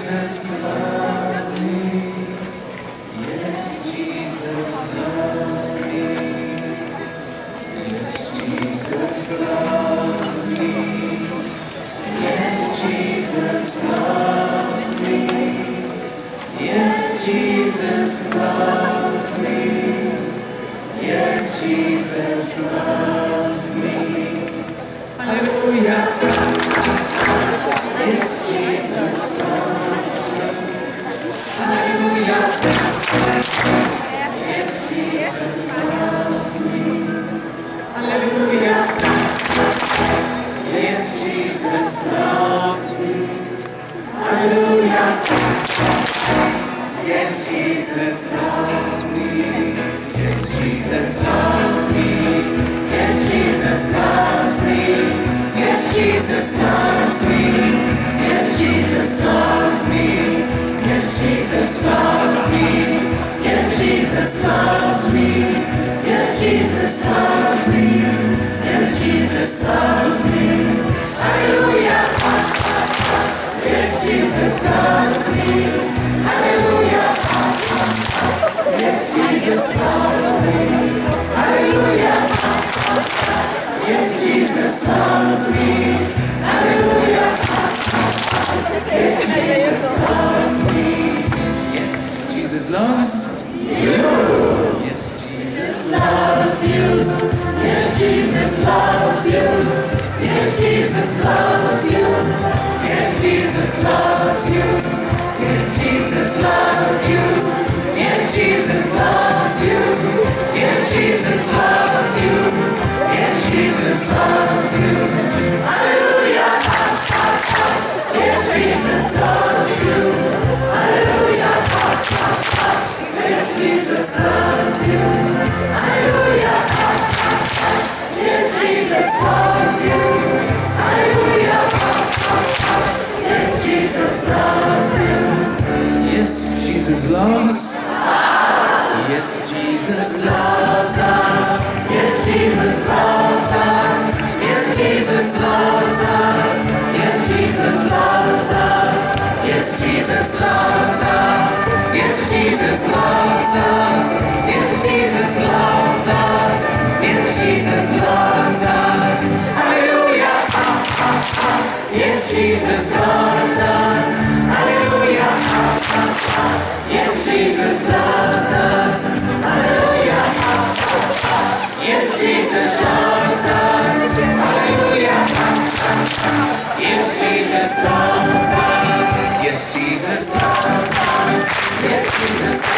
Jesus loves me. Yes, Jesus loves me. Yes, Jesus loves me. Yes, Jesus loves me. Yes, Jesus loves me. Yes, Jesus loves me. Hallelujah. Yes, Jesus loves Jesus. Loves me. Yes, Jesus loves me. Hallelujah. Yes, Jesus loves me. Hallelujah. Yes, Jesus loves me. Hallelujah. Yes, Jesus loves me. Hallelujah. Yes, Jesus loves me. Yes, Jesus loves me. Jesus loves you. Hallelujah. Yes, Jesus loves you. Hallelujah. Yes, Jesus loves you. Yes, Jesus loves. Yes, Jesus loves us. Yes, Jesus loves us. Yes, Jesus loves us. Yes, Jesus loves us. Yes, Jesus loves us. Yes, Jesus loves us. Yes, Jesus loves us. Yes, Jesus loves us. Hallelujah. Yes, Jesus loves us. Hallelujah. Yes, Jesus loves us. Hallelujah. Yes, Jesus loves us. Hallelujah. Yes, Jesus loves us. Yes, Jesus loves us. Yes, Jesus